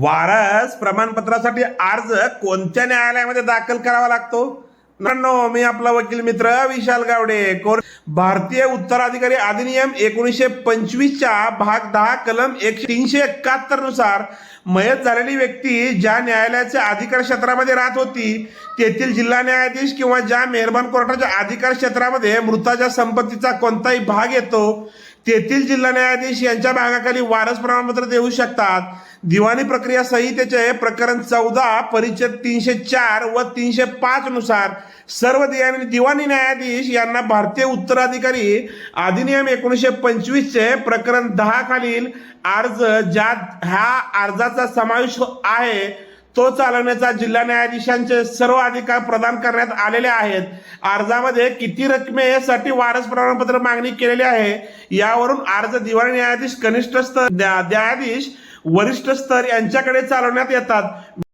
वारस प्रमाणपत्रासाठी अर्ज कोणत्या न्यायालयामध्ये दाखल करावा लागतो? मित्रांनो मी आपला वकील मित्र विशाल गावडे. कोर भारतीय उत्तराधिकारी अधिनियम एकोणीसशे पंचवीसच्या भाग दहा कलम एकशे तीनशे एकाहत्तरनुसार मयत झालेली व्यक्ती ज्या न्यायालयाच्या अधिकार क्षेत्रामध्ये राहत होती तेथील जिल्हा न्यायाधीश किंवा ज्या मेहरबान कोर्टाच्या अधिकार क्षेत्रामध्ये मृताच्या संपत्तीचा कोणताही भाग येतो तेथील जिल्हा न्यायाधीश यांच्या भागाखाली वारस प्रमाणपत्र देऊ शकतात. दिवाणी प्रक्रिया संहितेचे प्रकरण चौदा परिच्छेद तीनशे चार व तीनशे पाच नुसार. सर्व दिवाणी दिवाणी न्यायाधीश यांना भारतीय उत्तराधिकारी अधिनियम एकोणीसशे पंचवीसचे प्रकरण दहा खालील अर्ज ज्यात ह्या अर्जाचा समावेश आहे. तो चालवण्याचा जिल्हा न्यायाधीशांचे सर्व अधिकार प्रदान करण्यात आलेले आहेत. अर्जामध्ये किती रकमेसाठी वारस प्रमाणपत्र मागणी केलेली आहे यावरून अर्ज दिवाळी न्यायाधीश कनिष्ठ स्तर न्यायाधीश वरिष्ठ स्तर यांच्याकडे चालवण्यात येतात.